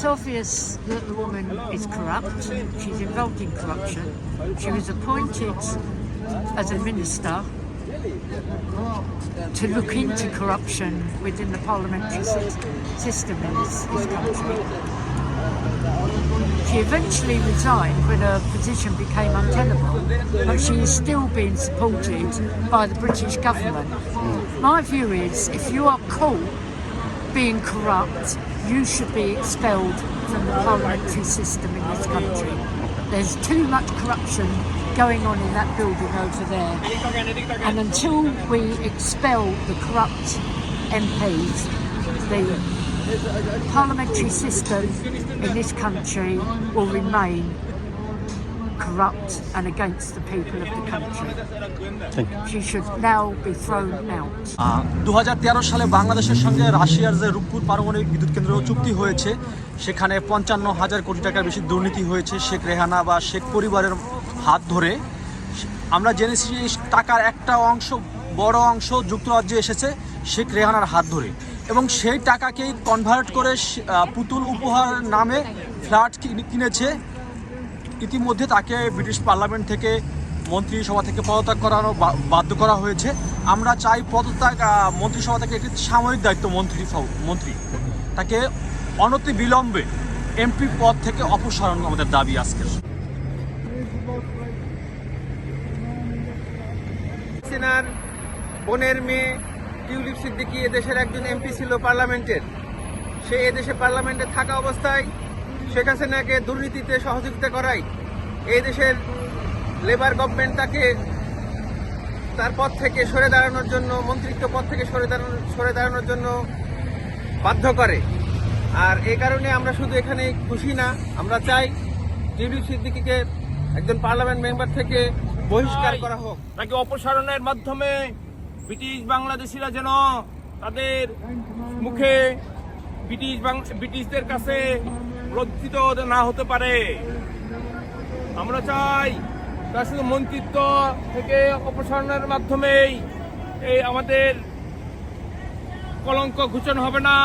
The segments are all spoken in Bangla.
It's obvious that the woman is corrupt. She's involved in corruption. She was appointed as a minister to look into corruption within the parliamentary system in this, this country. She eventually resigned when her position became untenable, but she is still being supported by the British government. My view is if you are caught being corrupt, you should be expelled from the parliamentary system in this country. There's too much corruption going on in that building over there. And until we expel the corrupt MPs, the parliamentary system in this country will remain corrupt and against the people of the country. She should now be thrown out. দু হাজার তেরো সালে বাংলাদেশের সঙ্গে রাশিয়ার যে রূপপুর পারমাণবিক বিদ্যুৎ কেন্দ্র চুক্তি হয়েছে সেখানে পঞ্চান্ন হাজার কোটি টাকার বেশি দুর্নীতি হয়েছে শেখ রেহানা বা শেখ পরিবারের হাত ধরে আমরা জেনেছি যে টাকার একটা অংশ বড় অংশ যুক্তরাজ্যে এসেছে শেখ রেহানার হাত ধরে এবং সেই টাকাকেই কনভার্ট করে পুতুল উপহার নামে ফ্ল্যাট কিনেছে ইতিমধ্যে তাকে ব্রিটিশ পার্লামেন্ট থেকে মন্ত্রিসভা থেকে পদত্যাগ করানো বাধ্য করা হয়েছে। আমরা চাই পদত্যাগ মন্ত্রিসভা থেকে একটি সাময়িক দায়িত্ব মন্ত্রী মন্ত্রী। তাকে অনতি বিলম্বে এমপি পদ থেকে অপসারণ আমাদের দাবি আজকের। হাসিনার বোনের মেয়ে টিউলিপ সিদ্দিকি এদেশের একজন এমপি ছিল পার্লামেন্টের। সে এদেশে পার্লামেন্টে থাকা অবস্থায় শেখ হাসিনাকে দুর্নীতিতে সহযোগিতা করায় এই দেশের লেবার গভর্নমেন্ট তাকে তার পদ থেকে সরে দাঁড়ানোর জন্য মন্ত্রিত্ব পদ থেকে সরে দাঁড়ানো সরে দাঁড়ানোর জন্য বাধ্য করে। আর এ কারণে আমরা শুধু এখানে খুশি না আমরা চাই টিউলিপ সিদ্দিকিকে একজন পার্লামেন্ট মেম্বার থেকে বহিষ্কার করা হোক। তাকে অপসারণের মাধ্যমে ব্রিটিশ বাংলাদেশিরা যেন তাদের মুখে ব্রিটিশ ব্রিটিশদের কাছে লজ্জিত না হতে পারে। আমরা চাই তার শুধু মন্ত্রিত্ব থেকে অপসারণের মাধ্যমেই এই আমাদের কলঙ্ক ঘোষণ হবে না।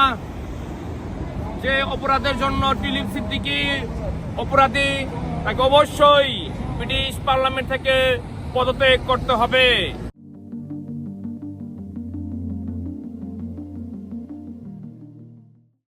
যে অপরাধের জন্য টিলিপ সিদ্দিকি অপরাধী, তাকে অবশ্যই ব্রিটিশ পার্লামেন্ট থেকে পদত্যাগ করতে হবে।